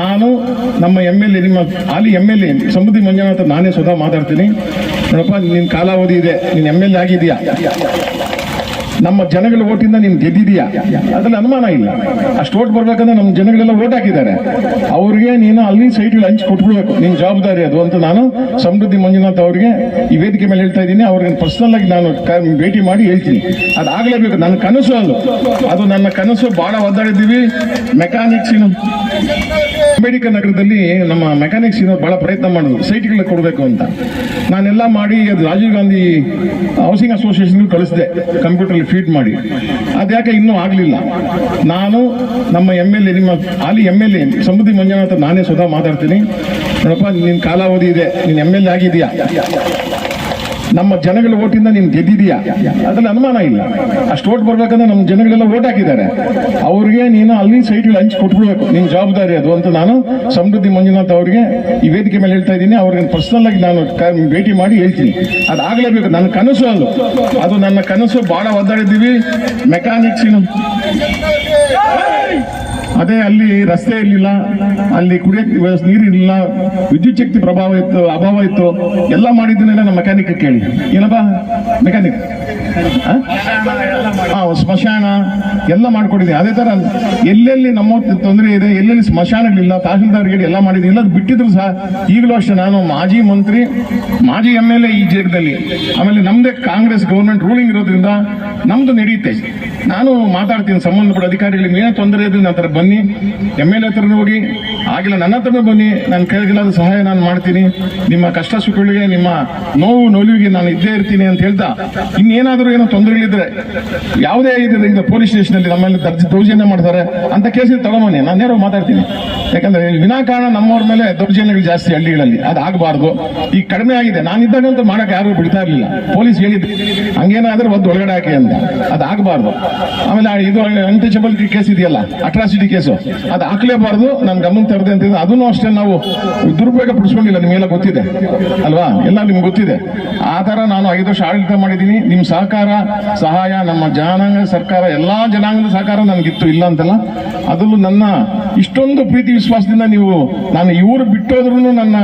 ನಾನು ನಮ್ಮ M L A ನಿಮ್ಮ ಹಾಲಿ M L A Samruddhi Manjunatha, ನಾನೇ ಸ್ವತಃ ಮಾತಾಡ್ತೀನಿ. ನೋಡಪ್ಪ ನಿನ್ನ ಕಾಲಾವಧಿ ಇದೆ. ನೀನು ಎಂ ಎಲ್ ಎ ಆಗಿದೆಯಾ ನಮ್ಮ ಜನಗಳ ಓಟಿಂದ ನೀನು ಗೆದ್ದಿದೀಯಾ? ಅದ್ರಲ್ಲಿ ಅನುಮಾನ ಇಲ್ಲ. ಅಷ್ಟು ಓಟ್ ಬರ್ಬೇಕಂದ್ರೆ ನಮ್ಮ ಜನಗಳೆಲ್ಲ ಓಟ್ ಹಾಕಿದ್ದಾರೆ. ಅವ್ರಿಗೆ ನೀನು ಅಲ್ಲಿ ಸೈಟ್ಗಳು ಹಂಚಿ ಕೊಟ್ಬಿಡ್ಬೇಕು. ನಿನ್ನ ಜವಾಬ್ದಾರಿ ಅದು ಅಂತ ನಾನು ಸಮೃದ್ಧಿ ಮಂಜುನಾಥ್ ಅವರಿಗೆ ಈ ವೇದಿಕೆ ಮೇಲೆ ಹೇಳ್ತಾ ಇದ್ದೀನಿ. ಅವ್ರಿಗೆ ಪರ್ಸನಲ್ ಆಗಿ ನಾನು ಭೇಟಿ ಮಾಡಿ ಹೇಳ್ತೀನಿ. ಅದಾಗಲೇಬೇಕು ನನ್ನ ಕನಸು ಅದು. ಅದು ನನ್ನ ಕನಸು. ಬಹಳ ಒದ್ದಾಡಿದ್ದೀವಿ. ಮೆಕ್ಯಾನಿಕ್ಸ್ ಅಂಬೇಡ್ಕರ್ ನಗರದಲ್ಲಿ ನಮ್ಮ ಮೆಕ್ಯಾನಿಕ್ಸ್ ಬಹಳ ಪ್ರಯತ್ನ ಮಾಡಿದ್ರು ಸೈಟ್ಗಳು ಕೊಡಬೇಕು ಅಂತ. ನಾನೆಲ್ಲ ಮಾಡಿ ಅದು ರಾಜೀವ್ ಗಾಂಧಿ ಹೌಸಿಂಗ್ ಅಸೋಸಿಯೇಷನ್ಗೆ ಕಳಿಸಿದೆ. ಕಂಪ್ಯೂಟರ್ ಫೀಡ್ ಮಾಡಿ. ಅದ್ಯಾಕೆ ಇನ್ನೂ ಆಗಲಿಲ್ಲ? ನಾನು ನಮ್ಮ ಎಂ ಎಲ್ ಎ ನಿಮ್ಮ ಹಾಲಿ M L A Samruddhi Manjunatha ನಾನೇ ಸ್ವತಃ ಮಾತಾಡ್ತೀನಿ. ನೋಡಪ್ಪ ನಿನ್ನ ಕಾಲಾವಧಿ ಇದೆ. ನೀನು ಎಂ ಎಲ್ ಎ ಆಗಿದೆಯಾ ನಮ್ಮ ಜನಗಳ ಓಟಿಂದ ನೀನು ಗೆದ್ದಿದೀಯಾ? ಅದ್ರಲ್ಲಿ ಅನುಮಾನ ಇಲ್ಲ. ಅಷ್ಟು ಓಟ್ ಬರ್ಬೇಕಂದ್ರೆ ನಮ್ಮ ಜನಗಳೆಲ್ಲ ಓಟ್ ಹಾಕಿದ್ದಾರೆ. ಅವ್ರಿಗೆ ನೀನು ಅಲ್ಲಿ ಸೈಟ್ಗಳು ಹಂಚಿ ಕೊಟ್ಬಿಡ್ಬೇಕು. ನಿನ್ ಜವಾಬ್ದಾರಿ ಅದು ಅಂತ ನಾನು ಸಮೃದ್ಧಿ ಮಂಜುನಾಥ್ ಅವರಿಗೆ ಈ ವೇದಿಕೆ ಮೇಲೆ ಹೇಳ್ತಾ ಇದ್ದೀನಿ. ಅವ್ರಿಗೆ ಪರ್ಸನಲ್ ಆಗಿ ನಾನು ಭೇಟಿ ಮಾಡಿ ಹೇಳ್ತೀನಿ. ಅದಾಗಲೇಬೇಕು. ನನ್ನ ಕನಸು ಅದು. ಅದು ನನ್ನ ಕನಸು. ಬಹಳ ಒದ್ದಾಡಿದ್ದೀವಿ. ಮೆಕ್ಯಾನಿಕ್ಸ್ ಅದೇ ಅಲ್ಲಿ ರಸ್ತೆ ಇರಲಿಲ್ಲ, ಅಲ್ಲಿ ಕುಡಿಯಕ್ಕೆ ನೀರು ಇರಲಿಲ್ಲ, ವಿದ್ಯುತ್ ಶಕ್ತಿ ಪ್ರಭಾವ ಇತ್ತು, ಅಭಾವ ಇತ್ತು, ಎಲ್ಲ ಮಾಡಿದ್ದನ್ನೆಲ್ಲ ನಮ್ಮ ಮೆಕ್ಯಾನಿಕ್ ಕೇಳಿ. ಏನಪ್ಪ? ಮೆಕ್ಯಾನಿಕ್ ಸ್ಮಶಾನ ಎಲ್ಲ ಮಾಡ್ಕೊಟ್ಟಿದೆ ಅದೇ ತರ ಎಲ್ಲೆಲ್ಲಿ ನಮ್ಮ ತೊಂದರೆ ಇದೆ, ಎಲ್ಲೆಲ್ಲಿ ಸ್ಮಶಾನಗಳಿಲ್ಲ ತಹಸೀಲ್ದಾರ್ಗಳು ಎಲ್ಲ ಮಾಡಿದ್ದೀನಿ. ಎಲ್ಲ ಬಿಟ್ಟಿದ್ರು ಸಹ ಈಗಲೂ ಅಷ್ಟೇ ನಾನು ಮಾಜಿ ಮಂತ್ರಿ, ಮಾಜಿ ಎಂ ಎಲ್ ಎ ಈ ಜಾಗದಲ್ಲಿ. ಆಮೇಲೆ ನಮ್ದೇ ಕಾಂಗ್ರೆಸ್ ಗೌರ್ಮೆಂಟ್ ರೂಲಿಂಗ್ ಇರೋದ್ರಿಂದ ನಮ್ದು ನಡೆಯುತ್ತೆ ನಾನು ಮಾತಾಡ್ತೀನಿ, ಸಂಬಂಧಪಟ್ಟ ಅಧಿಕಾರಿಗಳಿಗೆ. ಏನೋ ತೊಂದರೆ ಇದ್ರೆ ನನ್ನ ಹತ್ರ ಬನ್ನಿ. ಎಂ ಎಲ್ ಎ ಹತ್ರ ಹೋಗಿ. ಆಗಿಲ್ಲ ನನ್ನ ಹತ್ರನೇ ಬನ್ನಿ. ನನ್ನ ಕೈಗಿಲ್ಲದ ಸಹಾಯ ನಾನು ಮಾಡ್ತೀನಿ. ನಿಮ್ಮ ಕಷ್ಟ ಸುಖಗಳಿಗೆ, ನಿಮ್ಮ ನೋವು ನೋಲಿವಿಗೆ ನಾನು ಇದ್ದೇ ಇರ್ತೀನಿ ಅಂತ ಹೇಳ್ತಾ, ಇನ್ನೇನಾದರೂ ಏನೋ ತೊಂದರೆಗಳಿದ್ರೆ ಯಾವುದೇ ಈಗ ಪೊಲೀಸ್ ಸ್ಟೇಷನಲ್ಲಿ ನಮ್ಮಲ್ಲಿ ದರ್ಜೆ ದೌರ್ಜನ್ಯ ಮಾಡ್ತಾರೆ ಅಂತ ಕೇಸಿಗೆ ತಗೊಂಬನ್ನಿ ನಾನು ನೇರವಾಗಿ ಮಾತಾಡ್ತೀನಿ. ಯಾಕಂದ್ರೆ ವಿನಾಕಾರಣ ನಮ್ಮವ್ರ ಮೇಲೆ ದೌರ್ಜನ್ಯಗಳು ಜಾಸ್ತಿ ಹಳ್ಳಿಗಳಲ್ಲಿ. ಅದು ಆಗಬಾರ್ದು. ಈಗ ಕಡಿಮೆ ಆಗಿದೆ. ನಾನಿದ್ದಾಗಂತೂ ಮಾಡಕ್ಕೆ ಯಾರು ಬಿಡ್ತಾ ಇರಲಿಲ್ಲ. ಪೊಲೀಸ್ ಹೇಳಿದ್ರು ಹಂಗೇನಾದ್ರೆ ಒಂದು ಒಳಗಡೆ ಹಾಕಿ ಅಂತ. ಅದು ಆಗಬಾರ್ದು. ಆಮೇಲೆ ಇದು ಅನ್ಟಚಬಲ್ ಕೇಸ್ ಇದೆಯಲ್ಲ ಅಟ್ರಾಸಿಟಿ ಕೇಸು ಅದು ಹಾಕ್ಲೇಬಾರ್ದು. ನಾನು ಗಮನ ತರದೆ ಅಂತ ಅದನ್ನು ಅಷ್ಟೇ ನಾವು ದುರುಪಯೋಗ ಪಡಿಸ್ಕೊಂಡಿಲ್ಲ ನಿಮಗೆಲ್ಲ ಗೊತ್ತಿದೆ. ಅಲ್ವಾ? ಎಲ್ಲ ನಿಮ್ಗೆ ಗೊತ್ತಿದೆ. ಆ ಥರ ನಾನು ಐದು ವರ್ಷ ಆಡಳಿತ ಮಾಡಿದ್ದೀನಿ. ನಿಮ್ಮ ಸಹಕಾರ, ಸಹಾಯ ನಮ್ಮ ಜನಾಂಗ ಸರ್ಕಾರ ಎಲ್ಲಾ ಜನಾಂಗದ ಸಹಕಾರ ನನಗಿತ್ತು ಇಲ್ಲ ಅಂತಲ್ಲ? ಅದರಲ್ಲೂ ನನ್ನ ಇಷ್ಟೊಂದು ಪ್ರೀತಿ ವಿಶ್ವಾಸದಿಂದ ನೀವು, ನಾನು ಇವರು ಬಿಟ್ಟೋದ್ರೂ ನನ್ನ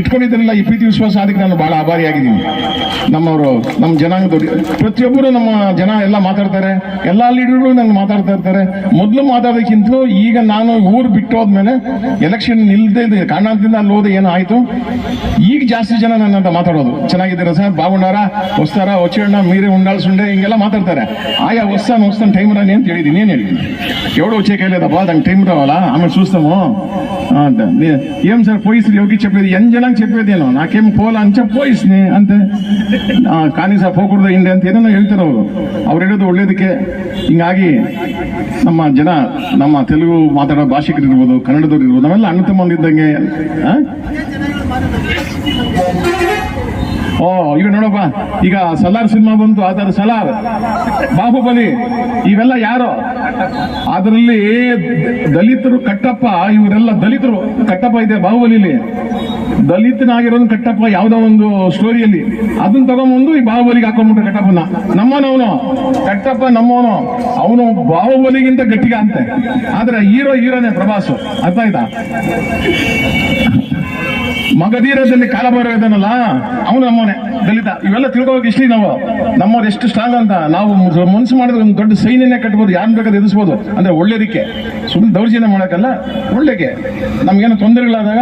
ಇಟ್ಕೊಂಡಿದ್ರಲ್ಲ ಈ ಪ್ರೀತಿ ವಿಶ್ವಾಸ ಅದಕ್ಕೆ ನಾನು ಬಹಳ ಆಭಾರಿಯಾಗಿದ್ದೀನಿ ನಮ್ಮವರು, ನಮ್ಮ ಜನಾಂಗದವ್ರಿಗೆ ಪ್ರತಿಯೊಬ್ಬರು ನಮ್ಮ ಜನ ಎಲ್ಲ ಮಾತಾಡ್ತಾರೆ. ಎಲ್ಲ ಲೀಡರ್ಗಳು ನಂಗೆ ಮಾತಾಡ್ತಾ ಇರ್ತಾರೆ. ಮೊದಲು ಮಾತಾಡೋದಕ್ಕಿಂತಲೂ ಈಗ ನಾನು ಊರು ಬಿಟ್ಟೋದ್ಮೇಲೆ ಎಲೆಕ್ಷನ್ ನಿಲ್ದೇ ಕಾರಣದಿಂದ ಅಲ್ಲಿ ಹೋದ, ಏನೋ ಆಯಿತು. ಈಗ ಜಾಸ್ತಿ ಜನ ನನ್ನಂತ ಮಾತಾಡೋದು. ಚೆನ್ನಾಗಿದ್ದೀರಾ ಸರ್? ಬಾವುಣ್ಣಾರ ಹೊಸ್ತಾರ, ಹೊಚ್ಚಣ್ಣ, ಮೀರೆ, ಉಂಡಾಳ್, ಸುಂಡೆ, ಹಿಂಗೆಲ್ಲ ಮಾತಾಡ್ತಾರೆ. ಆಯಾ ಹೊಸ್ತಾನ ಹೊಸ್ತಾನ ಟೈಮ್ ರಾಣಿ ಅಂತ ಹೇಳಿದ್ದೀನಿ. ಏನು ಹೇಳಿದ್ದೀನಿ? ಎರಡು ಒಚ್ಚೆ ಕೈಲೇದಪ್ಪ ನಂಗೆ ಟೈಮ್ ರಾವಲ್ಲ ఆమె చూస్తాము అంట ఏం సార్ పోయిస్ని ఎవరికి చెప్పేది ఎంజనాకి చెప్పేది నేను నాకేం పోలా అని చెప్పి పోయిస్ని అంతే కానీ సార్ పోకూడదు ఇండి ಅಂತ ಏನೇನೋ ಹೇಳ್ತಾರೆ ಅವರು ಅವ್ರು ಹೇಳೋದು ಒಳ್ಳೇದಕ್ಕೆ ಹಿಂಗಾಗಿ ನಮ್ಮ ಜನ ನಮ್ಮ ತೆಲುಗು ಮಾತಾಡೋ ಭಾಷಿಕರಿರ್ಬೋದು ಕನ್ನಡದವ್ರು ಇರ್ಬೋದು ನಾವೆಲ್ಲ ಅಣ್ಣ ತಮ್ಮಂದಿದ್ದಂಗೆ ಓ, ಈಗ ನೋಡಪ್ಪ, ಈಗ ಸಲಾರ್ ಸಿನಿಮಾ ಬಂತು ಅದರ ಸಲಾರ್. ಬಾಹುಬಲಿ, ಇವೆಲ್ಲ ಯಾರು? ಅದರಲ್ಲಿ ದಲಿತರು ಕಟ್ಟಪ್ಪ, ಇವರೆಲ್ಲ ದಲಿತರು ಕಟ್ಟಪ್ಪ ಇದೆ ಬಾಹುಬಲಿಲಿ. ದಲಿತನಾಗಿರೋನ್ ಕಟ್ಟಪ್ಪ ಯಾವ್ದೋ ಒಂದು ಸ್ಟೋರಿಯಲ್ಲಿ ಅದನ್ನ ತಗೊಂಬಂದು ಈ ಬಾಹುಬಲಿಗೆ ಹಾಕೊಂಡ್ಬಿಟ್ರೆ ಕಟ್ಟಪ್ಪನ. ನಮ್ಮನವನು, ಕಟ್ಟಪ್ಪ ನಮ್ಮವನು, ಅವನು ಬಾಹುಬಲಿಗಿಂತ ಗಟ್ಟಿಗ ಅಂತೆ. ಆದ್ರೆ ಹೀರೋ, ಹೀರೋನೇ ಪ್ರಭಾಸ್. ಅರ್ಥ ಆಯ್ತಾ ಮಗಧೀರದಲ್ಲಿ ಕಾಲ ಬರೋದನ್ನಲ್ಲ ಅವನು ನಮ್ಮನೆ ದಲಿತ. ಇವೆಲ್ಲ ತಿಳ್ಕೋಬೇಕು ಇಷ್ಟೇ ನಾವು. ನಮ್ಮವ್ರು ಎಷ್ಟು ಸ್ಟ್ರಾಂಗ್ ಅಂತ. ನಾವು ಮನ್ಸು ಮಾಡಿದ್ರೆ ಒಂದು ದೊಡ್ಡ ಸೈನ್ಯನೇ ಕಟ್ಬೋದು ಯಾರು ಬೇಕಾದ್ರೆ ಎದುರಿಸ್ಬೋದು. ಅಂದ್ರೆ ಒಳ್ಳೇದಕ್ಕೆ. ಸುಮ್ಮನೆ ದೌರ್ಜನ್ಯ ಮಾಡೋಕ್ಕಲ್ಲ, ಒಳ್ಳೆಗೆ. ನಮ್ಗೇನು ತೊಂದರೆಗಳಾದಾಗ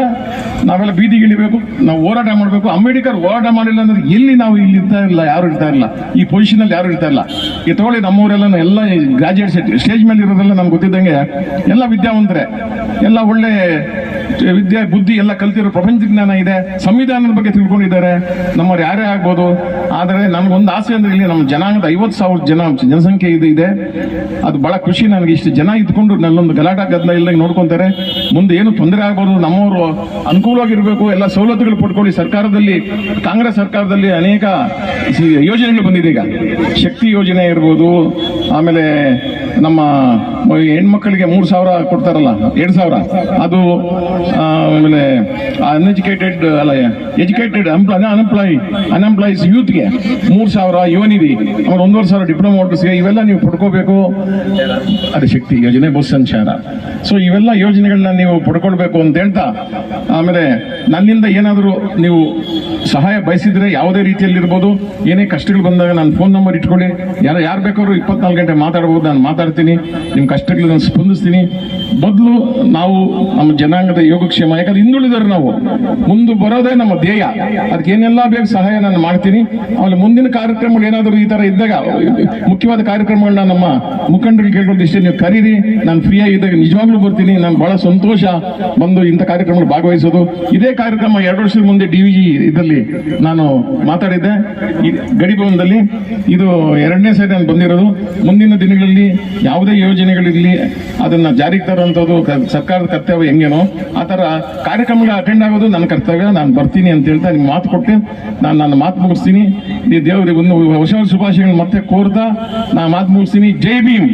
ನಾವೆಲ್ಲ ಬೀದಿಗಿಳಿಬೇಕು ನಾವು ಹೋರಾಟ ಮಾಡಬೇಕು. ಅಂಬೇಡ್ಕರ್ ಹೋರಾಟ ಮಾಡಿಲ್ಲ ಅಂದ್ರೆ ಎಲ್ಲಿ ನಾವು ಇಲ್ಲಿ ಇರ್ತಾ ಇಲ್ಲ, ಯಾರು ಇರ್ತಾ ಇಲ್ಲ? ಈ ಪೊಸಿಷನ್ ಅಲ್ಲಿ ಯಾರು ಇರ್ತಾ ಇಲ್ಲ? ಈ ತಗೊಳ್ಳಿ ನಮ್ಮೂರೆಲ್ಲ ಎಲ್ಲ ಗ್ರಾಜುಯೇಟ್ ಸ್ಟೇಜ್ ಮೇಲೆ ಇರೋದೆಲ್ಲ ನಮ್ಗೆ ಗೊತ್ತಿದ್ದಂಗೆ ಎಲ್ಲ ವಿದ್ಯಾವಂತರೆ. ಎಲ್ಲ ಒಳ್ಳೆ ವಿದ್ಯೆ, ಬುದ್ಧಿ ಎಲ್ಲ ಕಲ್ತಿರೋ ಪ್ರಪಂಚ ಜ್ಞಾನ ಇದೆ. ಸಂವಿಧಾನದ ಬಗ್ಗೆ ತಿಳ್ಕೊಂಡಿದ್ದಾರೆ. ನಮ್ಮವ್ರು ಯಾರೇ ಆಗ್ಬೋದು. ಆದರೆ ನನ್ಗೊಂದು ಆಸೆ ಅಂದ್ರೆ ಇಲ್ಲಿ ನಮ್ಮ ಜನಾಂಗದ ಐವತ್ತು ಸಾವಿರ ಜನ ಜನಸಂಖ್ಯೆ ಇದು ಇದೆ. ಅದು ಬಹಳ ಖುಷಿ ನನಗೆ. ಇಷ್ಟು ಜನ ಇದ್ಕೊಂಡು ನಲ್ಲೊಂದು ಗಲಾಟ ಗದ್ದಲ ಇಲ್ಲದಂಗೆ ನೋಡ್ಕೊಂತಾರೆ. ಮುಂದೆ ಏನು ತೊಂದರೆ ಆಗ್ಬೋದು ನಮ್ಮವರು ಅನುಕೂಲವಾಗಿರ್ಬೇಕು ಎಲ್ಲ ಸವಲತ್ತುಗಳು ಪಡ್ಕೊಳ್ಳಿ ಸರ್ಕಾರದಲ್ಲಿ ಕಾಂಗ್ರೆಸ್ ಸರ್ಕಾರದಲ್ಲಿ ಅನೇಕ ಯೋಜನೆಗಳು ಬಂದಿದೆ ಈಗ. ಶಕ್ತಿ ಯೋಜನೆ ಇರ್ಬೋದು ಆಮೇಲೆ ನಮ್ಮ ಹೆಣ್ಮಕ್ಳಿಗೆ ಮೂರು ಸಾವಿರ ಕೊಡ್ತಾರಲ್ಲ, ಎರಡು ಸಾವಿರ? ಅದು ಆಮೇಲೆ ಅನ್ಎಜುಕೇಟೆಡ್ ಅಲ್ಲ ಎಜುಕೇಟೆಡ್ ಅನ್ಎಂಪ್ಲಾಯ್ ಅನ್ಎಂಪ್ಲಾಯೀಸ್ ಯೂತ್ಗೆ ಮೂರು ಸಾವಿರ, ಯುವನಿಧಿ, ಅವ್ರು ಒಂದೂವರೆ ಸಾವಿರ ಡಿಪ್ಲೊಮಾ ವರ್ಕರ್ಸ್ಗೆ ಇವೆಲ್ಲ ನೀವು ಪಡ್ಕೋಬೇಕು. ಅದೇ ಶಕ್ತಿ ಯೋಜನೆ ಬಸ್ ಸಂಚಾರ. ಸೊ ಇವೆಲ್ಲ ಯೋಜನೆಗಳನ್ನ ನೀವು ಪಡ್ಕೊಳ್ಬೇಕು ಅಂತ ಹೇಳ್ತಾ, ಆಮೇಲೆ ನನ್ನಿಂದ ಏನಾದರೂ ನೀವು ಸಹಾಯ ಬಯಸಿದ್ರೆ ಯಾವುದೇ ರೀತಿಯಲ್ಲಿ ಇರ್ಬೋದು ಏನೇ ಕಷ್ಟಗಳು ಬಂದಾಗ ನಾನು ಫೋನ್ ನಂಬರ್ ಇಟ್ಕೊಳ್ಳಿ. ಯಾರು ಯಾರು ಬೇಕಾದ್ರು ಇಪ್ಪತ್ನಾಲ್ಕು ಗಂಟೆ ಮಾತಾಡ್ಬೋದು, ನಾನು ಮಾತಾಡ್ತೀನಿ. ನಿಮ್ಮ ಕಷ್ಟಗಳನ್ನು ಸ್ಪಂದಿಸ್ತೀನಿ. ಮೊದಲು ನಾವು ನಮ್ಮ ಜನಾಂಗದ ಯೋಗಕ್ಷೇಮ, ಯಾಕಂದ್ರೆ ಹಿಂದುಳಿದರು ನಾವು. ಮುಂದೆ ಬರೋದೇ ನಮ್ಮ ಧ್ಯೇಯ. ಅದಕ್ಕೆ ಏನೆಲ್ಲ ಬೇಕು ಸಹಾಯ ನಾನು ಮಾಡ್ತೀನಿ. ಆಮೇಲೆ ಮುಂದಿನ ಕಾರ್ಯಕ್ರಮಗಳು ಏನಾದರೂ ಈ ಥರ ಇದ್ದಾಗ, ಮುಖ್ಯವಾದ ಕಾರ್ಯಕ್ರಮಗಳನ್ನ ನಮ್ಮ ಮುಖಂಡರಿಗೆ ಕೇಳ್ಕೊಂಡು ಇಷ್ಟೇ ನೀವು ಕರೀರಿ. ನಾನು ಫ್ರೀ ಆಗಿದ್ದಾಗ ನಿಜವಾಗ್ಲೂ ಬರ್ತೀನಿ. ನಾನು ಬಹಳ ಸಂತೋಷ ಬಂದು ಇಂಥ ಕಾರ್ಯಕ್ರಮಗಳು ಭಾಗವಹಿಸೋದು. ಇದೇ ಕಾರ್ಯಕ್ರಮ ಎರಡು ವರ್ಷದ ಮುಂದೆ ಡಿ ವಿ ಜಿ ನಾನು ಮಾತಾಡಿದ್ದೆ. ಗಡಿಭವನದಲ್ಲಿ ಇದು ಎರಡನೇ ಸರಿ ನಾನು ಬಂದಿರೋದು. ಮುಂದಿನ ದಿನಗಳಲ್ಲಿ ಯಾವುದೇ ಯೋಜನೆಗಳಿರಲಿ, ಅದನ್ನು ಜಾರಿಗೆ ತರುವಂಥದ್ದು ಸರ್ಕಾರದ ಕರ್ತವ್ಯ ಹೆಂಗೇನೋ, ಆ ಥರ ಕಾರ್ಯಕ್ರಮಗಳು ಅಟೆಂಡ್ ಆಗೋದು ನನ್ನ ಕರ್ತವ್ಯ. ನಾನು ಬರ್ತೀನಿ ಅಂತ ಹೇಳ್ತಾ ನಿಮ್ಗೆ ಮಾತು ಕೊಟ್ಟೆ. ನಾನು ನನ್ನ ಮಾತು ಮುಗಿಸ್ತೀನಿ. ಈ ದೇವರಿಗೆ ಒಂದು ಹೊಸ ಶುಭಾಶಯಗಳು ಮತ್ತೆ ಕೋರ್ತಾ, ನಾನು ಮಾತು ಮುಗಿಸ್ತೀನಿ. ಜೈ ಭೀಮ್!